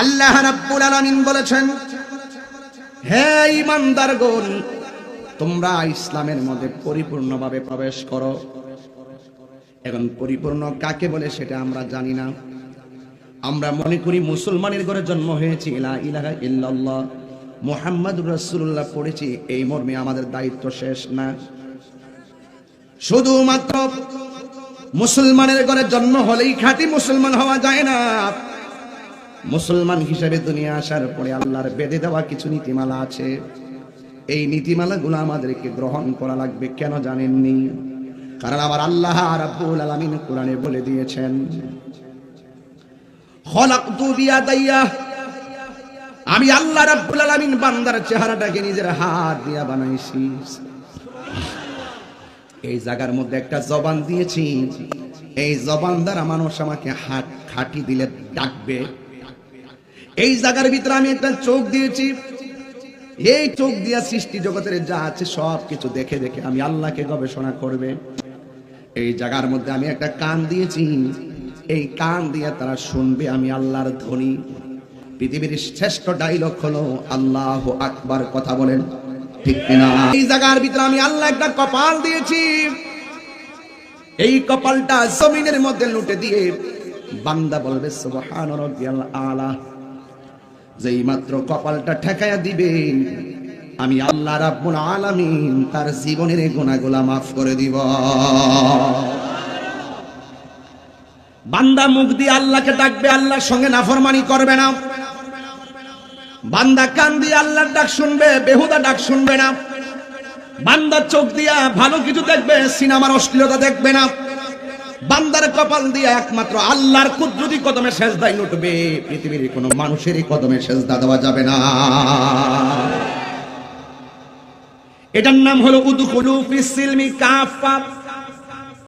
আল্লাহ রাব্বুল আলামিন বলেছেন, হে ইমানদারগণ তোমরা ইসলামের মধ্যে পরিপূর্ণভাবে প্রবেশ করো। এখন পরিপূর্ণ কাকে বলে সেটা আমরা জানি না। আমরা মনে করি মুসলমানের ঘরে জন্ম হয়েছি ইলা ইলাহা ইল্লাল্লাহ মুহাম্মদ রাসূলুল্লাহ পড়েছি, এই মর্মে আমাদের দায়িত্ব শেষ না। শুধুমাত্র মুসলমানের ঘরে জন্ম হলেই খাঁটি মুসলমান হওয়া যায় না। মুসলমান হিসেবে দুনিয়া আসার পরে আল্লাহর বেঁধে দেওয়া কিছু নীতিমালা আছে। এই নীতিমালা নীতিমালাগুলো আমাদেরকে গ্রহণ করা লাগবে, কেন জানেননি? কারণ আমার আল্লাহ রাব্বুল আলামিন কোরআনে বলে দিয়েছেন আমি আল্লাহ রাব্বুল আলামিন বান্দার চেহারাটাকে নিজের হাত দিয়া বানাইছি। এই জায়গার মধ্যে একটা জবান দিয়েছি, এই জবান দ্বারা মানুষ আমাকে হাত খাটি দিলে ডাকবে। এই জায়গার ভিতরে আমি একটা চোখ দিয়েছি। এই চোখ দিয়া সৃষ্টি জগতের যা আছে সব কিছু দেখে দেখে আমি আল্লাহকে গবেষণা করবে। এই জায়গার মধ্যে আমি একটা কান দিয়েছি। এই কান দিয়ে তারা শুনবে আমি আল্লাহর ধ্বনি। পৃথিবীর শ্রেষ্ঠ ডাইলগ হলো, আল্লাহ আকবার কথা বলেন। ঠিক কিনা? এই জায়গার ভিতরে আমি আল্লাহ একটা কপাল দিয়েছি। এই কপালটা জমিনের মধ্যে লুটে দিয়ে বান্দা বলবে, সুবহান রাব্বিয়াল আলা। যেই মাত্র কপালটা ঠেকায়া দিবে আমি আল্লাহ রাব্বুল আলামিন তার জীবনের গুনাহগুলা মাফ করে দিব। বান্দা মুখ দিয়ে আল্লাহকে ডাকবে, আল্লাহর সঙ্গে নাফরমানি করবে না। বান্দা কান দিয়ে আল্লাহর ডাক শুনবে, বেহুদা ডাক শুনবে না। বান্দা চোখ দিয়া ভালো কিছু দেখবে, সিনেমার অশ্লীলতা দেখবে না। বান্দার কপাল দিয়ে একমাত্র আল্লাহর কুদরতি কদমে সেজদাই লুটবে। পৃথিবীর কোনো মানুষেরই কদমে সেজদা দেওয়া যাবে না। এটার নাম হলো উদুকুলু ফিসিলমি কাফা